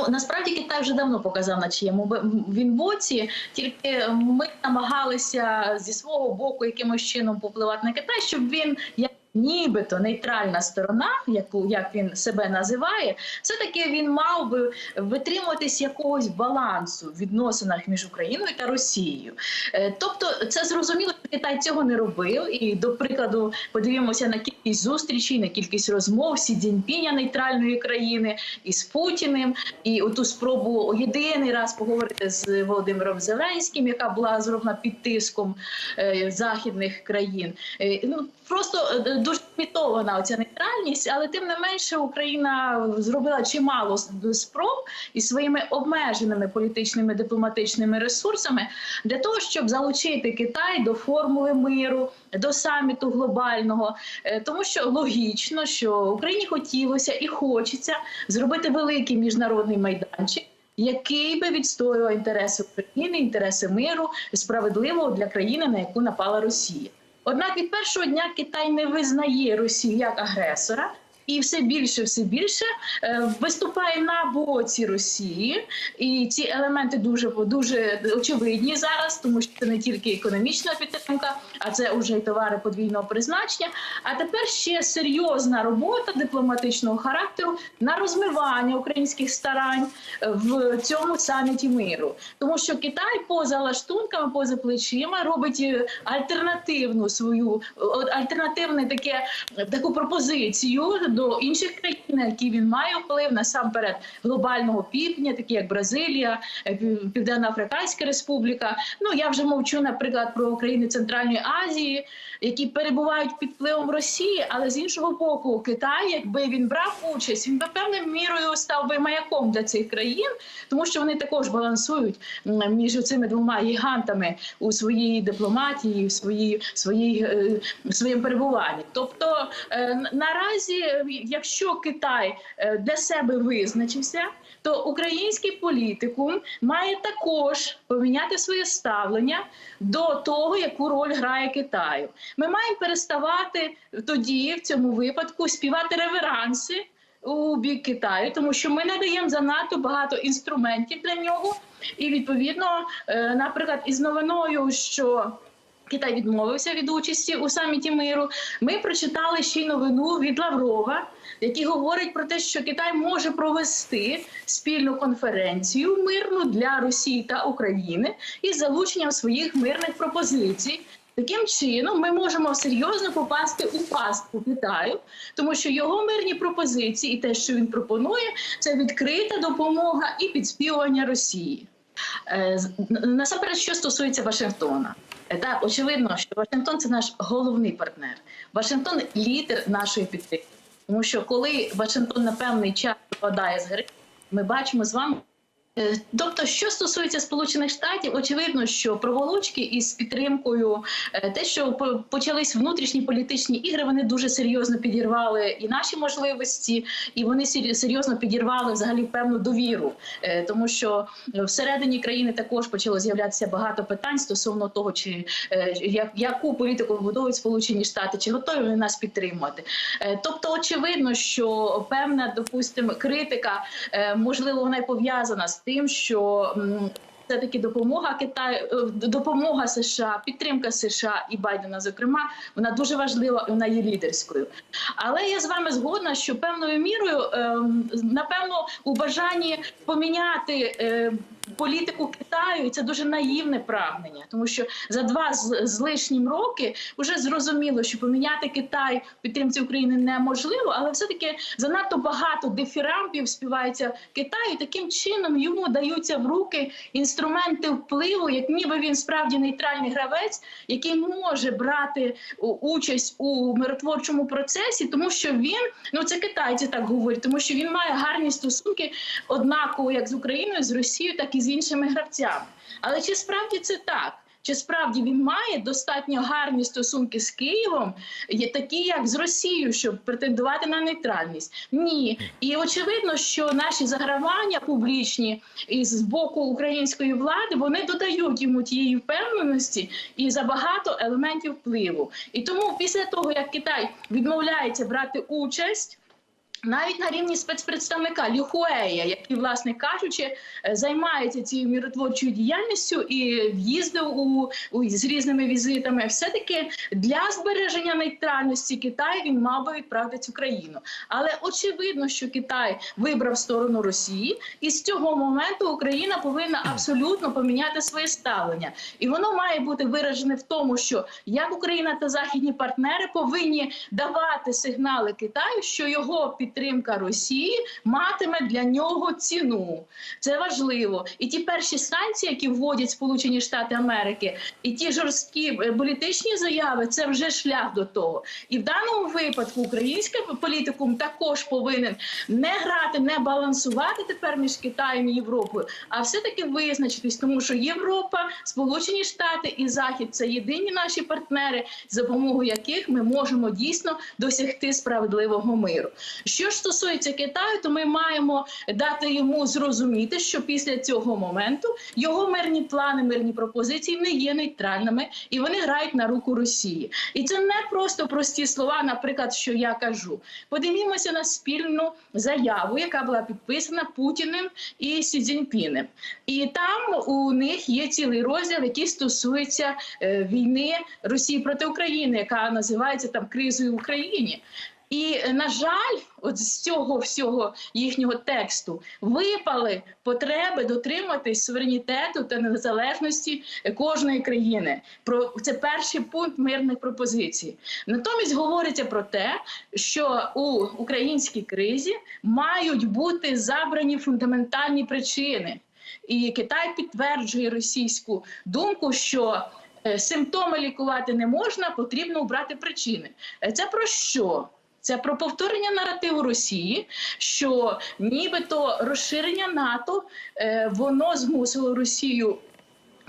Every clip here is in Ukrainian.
Ну насправді Китай вже давно показав, на чиєму він боці. Тільки ми намагалися зі свого боку якимось чином попливати на Китай, щоб він як нібито нейтральна сторона, яку як він себе називає, все таки він мав би витримуватись якогось балансу в відносинах між Україною та Росією. Е, Тобто, це зрозуміло, Китай цього не робив. І до прикладу, подивимося на кількість зустрічей, на кількість розмов Сі Цзіньпіня нейтральної країни із Путіним, і оту спробу єдиний раз поговорити з Володимиром Зеленським, яка була зроблена під тиском е, західних країн. Е, ну просто е, дуже лімітована оця нейтральність, але тим не менше Україна зробила чимало спроб із своїми обмеженими політичними дипломатичними ресурсами для того, щоб залучити Китай до формули миру, до саміту глобального, Е, тому що логічно, що Україні хотілося і хочеться зробити великий міжнародний майданчик. Який би відстоював інтереси України, інтереси миру справедливого для країни, на яку напала Росія. Однак від першого дня Китай не визнає Росію як агресора. І все більше, все більше е, виступає на боці Росії, і ці елементи дуже дуже очевидні зараз, тому що це не тільки економічна підтримка, а це вже й товари подвійного призначення. А тепер ще серйозна робота дипломатичного характеру на розмивання українських старань в цьому саміті миру, тому що Китай поза лаштунками, поза плечима робить е, альтернативну свою альтернативне таке таку пропозицію до інших країн, на які він має вплив насамперед глобального півдня, такі як Бразилія, е, Пів- Південно-Африканська Республіка. Ну я вже мовчу, наприклад, про країни Центральної Азії, які перебувають під впливом Росії, але з іншого боку, Китай, якби він брав участь, він би певною мірою став би маяком для цих країн, тому що вони також балансують між цими двома гігантами у своїй дипломатії, в своїй своїй е, своєму перебуванні. Тобто е, наразі, якщо Китай е, для себе визначився. То український політикум має також поміняти своє ставлення до того, яку роль грає Китаю. Ми маємо переставати тоді, в цьому випадку, співати реверанси у бік Китаю, тому що ми надаємо занадто багато інструментів для нього. І відповідно, е, наприклад, із новиною, що Китай відмовився від участі у саміті миру. Ми прочитали ще й новину від Лаврова, який говорить про те, що Китай може провести спільну конференцію мирну для Росії та України із залученням своїх мирних пропозицій. Таким чином, ми можемо серйозно попасти у пастку Китаю, тому що його мирні пропозиції і те, що він пропонує, це відкрита допомога і підспівування Росії. Е, Насамперед, що стосується Вашингтона, так очевидно, що Вашингтон це наш головний партнер. Вашингтон лідер нашої підтримки, тому що коли Вашингтон на певний час випадає з гри, ми бачимо з вами. Е, Тобто, що стосується Сполучених Штатів, очевидно, що проволочки із підтримкою, е, те, що почались внутрішні політичні ігри, вони дуже серйозно підірвали і наші можливості, і вони сер- серйозно підірвали взагалі певну довіру, Е, тому що всередині країни також почало з'являтися багато питань стосовно того, чи як- яку політику будують Сполучені Штати, чи готові вони нас підтримувати. Тобто, очевидно, що певна, допустимо, критика, можливо, вона й пов'язана з тим, що це все-таки допомога Китаю, е, допомога США, підтримка США і Байдена, зокрема, вона дуже важлива вона є лідерською. Але я з вами згодна, що певною мірою, ем, напевно, у бажанні поміняти. Політику Китаю і це дуже наївне прагнення, тому що за два з, з лишнім роки вже зрозуміло, що поміняти Китай підтримці України неможливо, але все таки занадто багато дифірампів співається Китаю. Таким чином йому даються в руки інструменти впливу, як ніби він справді нейтральний гравець, який може брати участь у миротворчому процесі, тому що він ну це китайці так говорять, тому що він має гарні стосунки однаково як з Україною, з Росією, так і з іншими гравцями. Але чи справді це так? Чи справді він має достатньо гарні стосунки з Києвом, є такі, як з Росією, щоб претендувати на нейтральність? Ні, і очевидно, що наші загравання публічні і з боку української влади вони додають йому тієї впевненості і забагато елементів впливу. І тому, після того як Китай відмовляється брати участь навіть на рівні спецпредставника Люхуея, який, власне кажучи, е, займається цією міротворчою діяльністю і в'їздив у, у з різними візитами, все-таки для збереження нейтральності Китай він мав би відправити цю країну. Але очевидно, що Китай вибрав сторону Росії, і з цього моменту Україна повинна абсолютно поміняти своє ставлення, і воно має бути виражене в тому, що як Україна та західні партнери повинні давати сигнали Китаю, що його підтримка Росії матиме для нього ціну. Це важливо. І ті перші санкції, які вводять Сполучені Штати Америки, і ті жорсткі е, політичні заяви, це вже шлях до того. І в даному випадку український політикум також повинен не грати, не балансувати тепер між Китаєм і Європою, а все-таки визначитись, тому що Європа, Сполучені Штати і Захід це єдині наші партнери, за допомогою яких ми можемо дійсно досягти справедливого миру. Що стосується Китаю, то ми маємо дати йому зрозуміти, що після цього моменту його мирні плани, мирні пропозиції не є нейтральними і вони грають на руку Росії. І це не просто прості слова, наприклад, що я кажу. Подивімося на спільну заяву, яка була підписана Путіним і Сі Цзіньпінем. І там у них є цілий розділ, який стосується е, війни Росії проти України, яка називається там кризою в Україні. І на жаль, от з цього всього їхнього тексту випали потреби дотриматись суверенітету та незалежності кожної країни. Про це перший пункт мирних пропозицій. Натомість говориться про те, що у українській кризі мають бути забрані фундаментальні причини, і Китай підтверджує російську думку, що е, симптоми лікувати не можна, потрібно обрати причини. Е, Це про що? Це про повторення наративу Росії, що нібито розширення НАТО е, воно змусило Росію.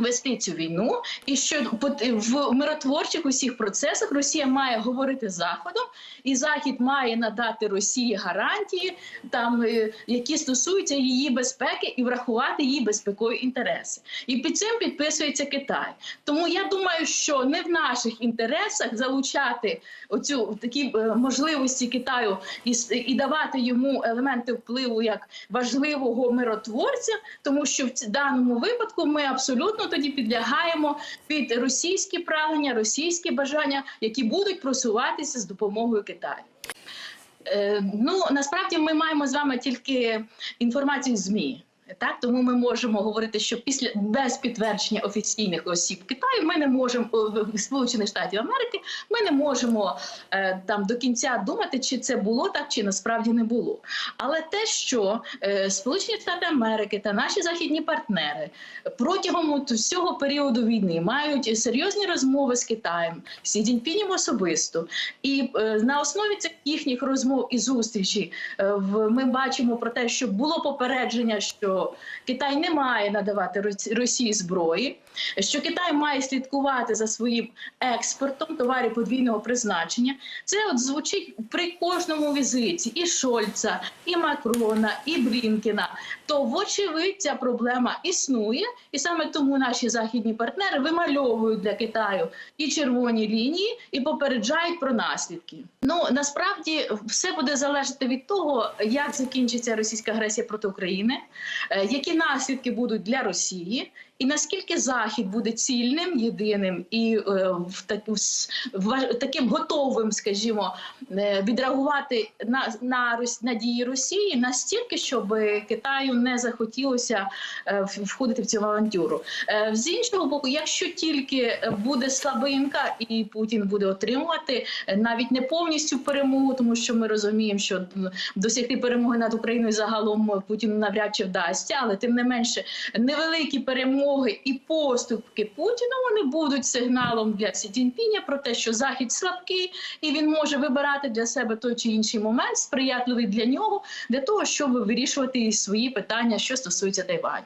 Вести цю війну, і що в миротворчих усіх процесах Росія має говорити з Заходом, і Захід має надати Росії гарантії, там е, які стосуються її безпеки, і врахувати її безпекові інтереси. І під цим підписується Китай. Тому я думаю, що не в наших інтересах залучати оцю такі е, можливості Китаю і, і давати йому елементи впливу як важливого миротворця, тому що в даному випадку ми абсолютно тоді підлягаємо під російські прагнення, російські бажання, які будуть просуватися з допомогою Китаю. Е, ну насправді ми маємо з вами тільки інформацію з ЗМІ. Так, тому ми можемо говорити, що після без підтвердження офіційних осіб Китаю ми не можемо Сполучених Штатів Америки. Ми не можемо е, там до кінця думати, чи це було так, чи насправді не було. Але те, що е, Сполучені Штати Америки та наші західні партнери протягом от всього періоду війни мають серйозні розмови з Китаєм, Сі Цзіньпінем особисто, і е, на основі цих їхніх розмов і зустрічей е, в ми бачимо про те, що було попередження, що Китай не має надавати Росі- Росії зброї, що Китай має слідкувати за своїм експортом товарів подвійного призначення. Це от звучить при кожному візиті і Шольца, і Макрона, і Блінкена. То, вочевидь, ця проблема існує, і саме тому наші західні партнери вимальовують для Китаю і червоні лінії, і попереджають про наслідки. Ну насправді все буде залежати від того, як закінчиться російська агресія проти України, е, які наслідки будуть для Росії, і наскільки Захід буде цільним, єдиним і е, в так, в таким готовим, скажімо, е, відреагувати на, на, на дії Росії настільки, щоб Китаю не захотілося е, входити в цю авантюру. Е, З іншого боку, якщо тільки буде слабинка, і Путін буде отримувати е, навіть не повністю перемогу, тому що ми розуміємо, що досягти перемоги над Україною загалом Путіну навряд чи вдасться, але тим не менше невеликі перемоги і поступки Путіна вони будуть сигналом для Сі Цзіньпіня про те, що Захід слабкий, і він може вибирати для себе той чи інший момент, сприятливий для нього, для того, щоб вирішувати свої питання, що стосуються Тайваню.